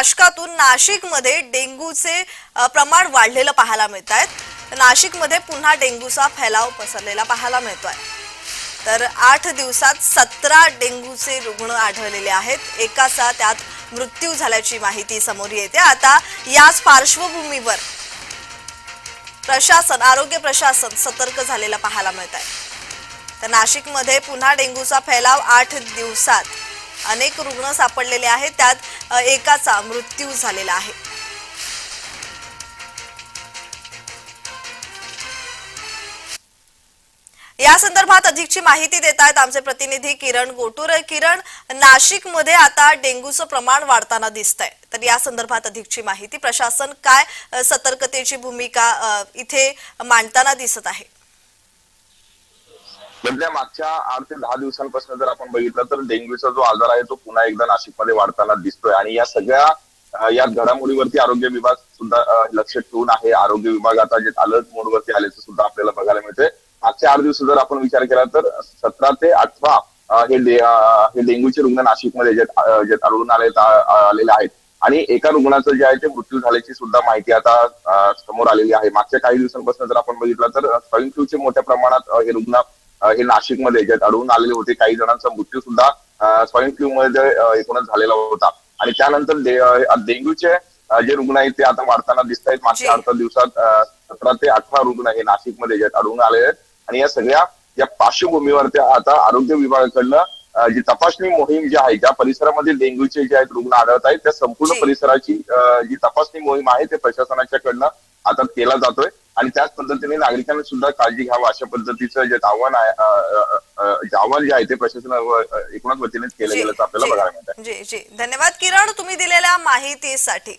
नाशकातून नाशिकमध्ये डेंग्यूचे प्रमाण वाढलेलं पाहायला मिळत आहेत नाशिकमध्ये पुन्हा डेंग्यूचा फैलाव पसरलेला पाहायला मिळतोय. तर आठ दिवसात सतरा डेंग्यूचे रुग्ण आढळलेले आहेत. एकाचा त्यात मृत्यू झाल्याची माहिती समोर येते. आता याच पार्श्वभूमीवर प्रशासन आरोग्य प्रशासन सतर्क झालेलं पाहायला मिळत आहे तर नाशिकमध्ये पुन्हा डेंग्यूचा फैलाव आठ दिवसात अनेक रुग्ण सापडलेले आहेत. त्यात एकाचा मृत्यू झालेला आहे. या संदर्भात अधिकची माहिती देत आहेत आमचे प्रतिनिधी किरण गोटूर. किरण नाशिकमध्ये आता डेंग्यूचं प्रमाण वाढताना दिसत आहे तर या संदर्भात अधिकची माहिती. प्रशासन काय सतर्कतेची भूमिका इथे मांडताना दिसत आहे? मधल्या मागच्या आठ ते दहा दिवसांपासून जर आपण बघितलं तर डेंग्यूचा जो आजार आहे तो पुन्हा एकदा नाशिकमध्ये वाढताना दिसतोय. आणि या सगळ्या या घडामोडीवरती आरोग्य विभाग सुद्धा लक्ष ठेवून आहे. आरोग्य विभाग आता जे अलर्ट मोडवरती आल्याचं सुद्धा आपल्याला बघायला मिळतंय. मागच्या आठ दिवस जर आपण विचार केला तर सतरा ते अठरा हे हे डेंग्यूचे रुग्ण नाशिकमध्ये जे जे आढळून आले आलेले आहेत. आणि एका रुग्णाचं जे आहे ते मृत्यू झाल्याची सुद्धा माहिती आता समोर आलेली आहे. मागच्या काही दिवसांपासून जर आपण बघितलं तर स्वाईन फ्लूचे मोठ्या प्रमाणात हे रुग्ण हे नाशिकमध्ये ज्यात आढळून आलेले होते. काही जणांचा मृत्यू सुद्धा स्वाईन फ्लू मध्ये एकूणच झालेला होता. आणि त्यानंतर डेंग्यूचे जे रुग्ण आहेत ते आता वाढताना दिसत आहेत. मागच्या आठ दिवसात सतरा ते अठरा रुग्ण हे नाशिकमध्ये ज्यात आढळून आले आहेत. आणि या सगळ्या या पार्श्वभूमीवर आता आरोग्य विभागाकडनं जी तपासणी मोहीम जी आहे ज्या परिसरामध्ये डेंग्यूचे जे आहेत रुग्ण आढळत आहेत त्या संपूर्ण. परिसराची जी तपासणी मोहीम आहे ते प्रशासनाच्याकडनं आता केला जातोय. आणि त्याच पद्धतीने नागरिकांनी सुद्धा काळजी घ्यावं अशा पद्धतीचं जे आव्हान आहे आव्हान जे आहे ते प्रशासन एकूणच वतीने केलं गेल्याचं आपल्याला बघायला मिळत. आहे जी जी. धन्यवाद किरण तुम्ही दिलेल्या माहितीसाठी.